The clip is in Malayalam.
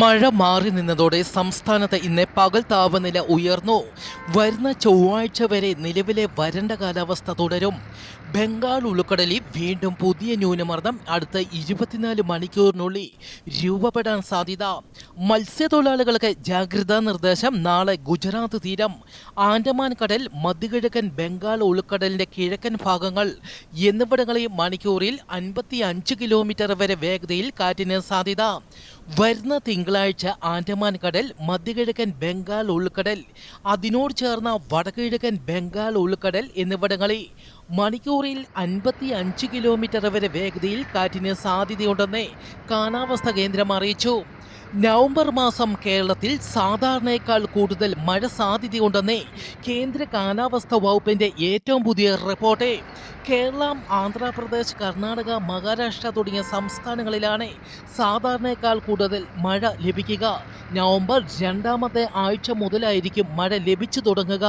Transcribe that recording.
മഴ മാറി നിന്നതോടെ സംസ്ഥാനത്ത് ഇന്ന് പകൽ താപനില ഉയർന്നു. വരുന്ന ചൊവ്വാഴ്ച വരെ നിലവിലെ വരണ്ട കാലാവസ്ഥ തുടരും. ബംഗാൾ ഉൾക്കടലിൽ വീണ്ടും പുതിയ ന്യൂനമർദ്ദം അടുത്ത ഇരുപത്തിനാല് മണിക്കൂറിനുള്ളിൽ രൂപപ്പെടാൻ സാധ്യത. മത്സ്യത്തൊഴിലാളികൾക്ക് ജാഗ്രതാ നിർദ്ദേശം നാളെ ഗുജറാത്ത് തീരം. ആൻഡമാൻ കടൽ മധ്യകിഴക്കൻ ബംഗാൾ ഉൾക്കടലിന്റെ കിഴക്കൻ ഭാഗങ്ങൾ എന്നിവിടങ്ങളിൽ മണിക്കൂറിൽ അൻപത്തി കിലോമീറ്റർ വരെ വേഗതയിൽ കാറ്റിന് സാധ്യത. വരുന്ന തിങ്കളാഴ്ച ആൻഡമാൻ കടൽ മധ്യകിഴക്കൻ ബംഗാൾ ഉൾക്കടൽ അതിനോട് ചേർന്ന വടക്കുകിഴക്കൻ ബംഗാൾ ഉൾക്കടൽ എന്നിവിടങ്ങളിൽ മണിക്കൂറിൽ അൻപത്തി അഞ്ച് കിലോമീറ്റർ വരെ വേഗതയിൽ കാറ്റിന് സാധ്യതയുണ്ടെന്ന് കാലാവസ്ഥാ കേന്ദ്രം അറിയിച്ചു. നവംബർ മാസം കേരളത്തിൽ സാധാരണയേക്കാൾ കൂടുതൽ മഴ സാധ്യതയുണ്ടെന്ന് കേന്ദ്ര കാലാവസ്ഥ വകുപ്പിന്റെ ഏറ്റവും പുതിയ റിപ്പോർട്ട്. കേരളം ആന്ധ്രാപ്രദേശ് കർണാടക മഹാരാഷ്ട്ര തുടങ്ങിയ സംസ്ഥാനങ്ങളിലാണ് സാധാരണയേക്കാൾ കൂടുതൽ മഴ ലഭിക്കുക. നവംബർ രണ്ടാമത്തെ ആഴ്ച മുതലായിരിക്കും മഴ ലഭിച്ചു തുടങ്ങുക.